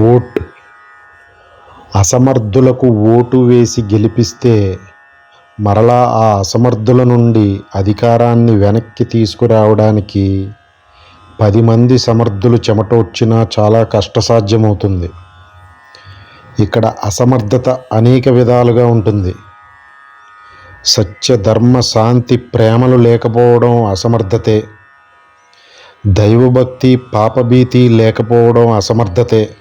Vote. అసమర్థులకు vote వేసి గెలిపిస్తే మరలా ఆ అసమర్థుల నుండి అధికారాన్ని వెనక్కి తీసుకురావడానికి పది మంది సమర్థులు చెమటోడ్చినా చాలా కష్టసాధ్యమవుతుంది. ఇక్కడ అసమర్థత అనేక విధాలుగా ఉంటుంది. సత్య ధర్మ శాంతి ప్రేమలు లేకపోవడం అసమర్థతే. దైవభక్తి పాపభీతి లేకపోవడం అసమర్థతే.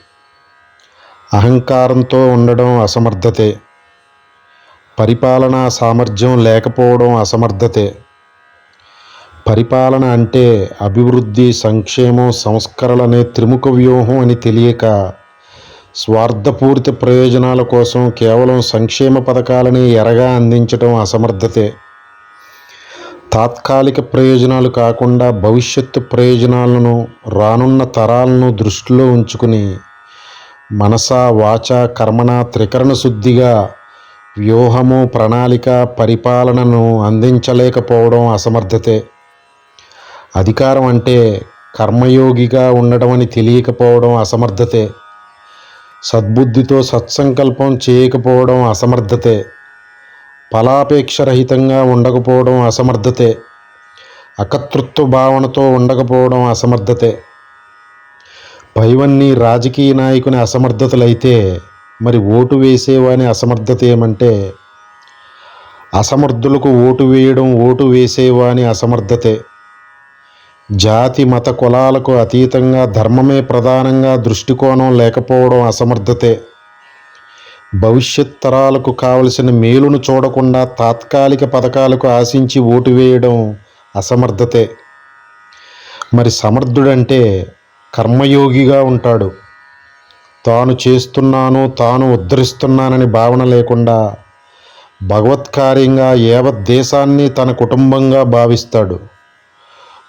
అహంకారంతో ఉండడం అసమర్థతే. పరిపాలనా సామర్థ్యం లేకపోవడం అసమర్థతే. పరిపాలన అంటే అభివృద్ధి సంక్షేమం సంస్కరణలనే త్రిముఖ వ్యూహం అని తెలియక స్వార్థపూరిత ప్రయోజనాల కోసం కేవలం సంక్షేమ పథకాలని ఎరగా అందించడం అసమర్థతే. తాత్కాలిక ప్రయోజనాలు కాకుండా భవిష్యత్తు ప్రయోజనాలను రానున్న తరాలను దృష్టిలో ఉంచుకుని మనస వాచ కర్మణ త్రికరణ శుద్ధిగా వ్యూహము ప్రణాళిక పరిపాలనను అందించలేకపోవడం అసమర్థతే. అధికారం అంటే కర్మయోగిగా ఉండడం అని తెలియకపోవడం అసమర్థతే. సద్బుద్ధితో సత్సంకల్పం చేయకపోవడం అసమర్థతే. ఫలాపేక్షరహితంగా ఉండకపోవడం అసమర్థతే. అకర్తృత్వ భావనతో ఉండకపోవడం అసమర్థతే. పైవన్నీ రాజకీయ నాయకుని అసమర్థతలైతే మరి ఓటు వేసేవాని అసమర్థత ఏమంటే అసమర్థులకు ఓటు వేయడం ఓటు వేసేవాని అసమర్థతే. జాతి మత కులాలకు అతీతంగా ధర్మమే ప్రధానంగా దృష్టికోణం లేకపోవడం అసమర్థతే. భవిష్యత్ తరాలకు కావలసిన మేలును చూడకుండా తాత్కాలిక పథకాలకు ఆశించి ఓటు వేయడం అసమర్థతే. మరి సమర్థుడంటే కర్మయోగిగా ఉంటాడు. తాను చేస్తున్నాను తాను ఉద్ధరిస్తున్నానని భావన లేకుండా భగవత్కార్యంగా యావత్ దేశాన్ని తన కుటుంబంగా భావిస్తాడు.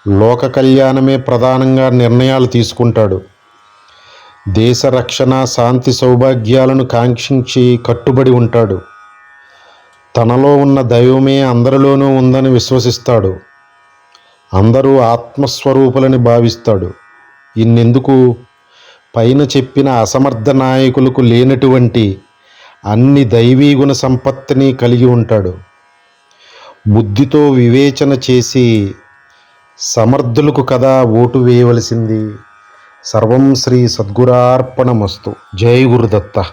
లోక కళ్యాణమే ప్రధానంగా నిర్ణయాలు తీసుకుంటాడు. దేశ రక్షణ శాంతి సౌభాగ్యాలను కాంక్షించి కట్టుబడి ఉంటాడు. తనలో ఉన్న దైవమే అందరిలోనూ ఉందని విశ్వసిస్తాడు. అందరూ ఆత్మస్వరూపులని భావిస్తాడు. ఇన్నెందుకు? పైన చెప్పిన అసమర్థ నాయకులకు లేనటువంటి అన్ని దైవీ గుణ సంపత్తిని కలిగి ఉంటాడు. బుద్ధితో వివేచన చేసి సమర్థులకు కదా ఓటు వేయవలసింది? సర్వం శ్రీ సద్గురార్పణమస్తు. జై గురుదత్త.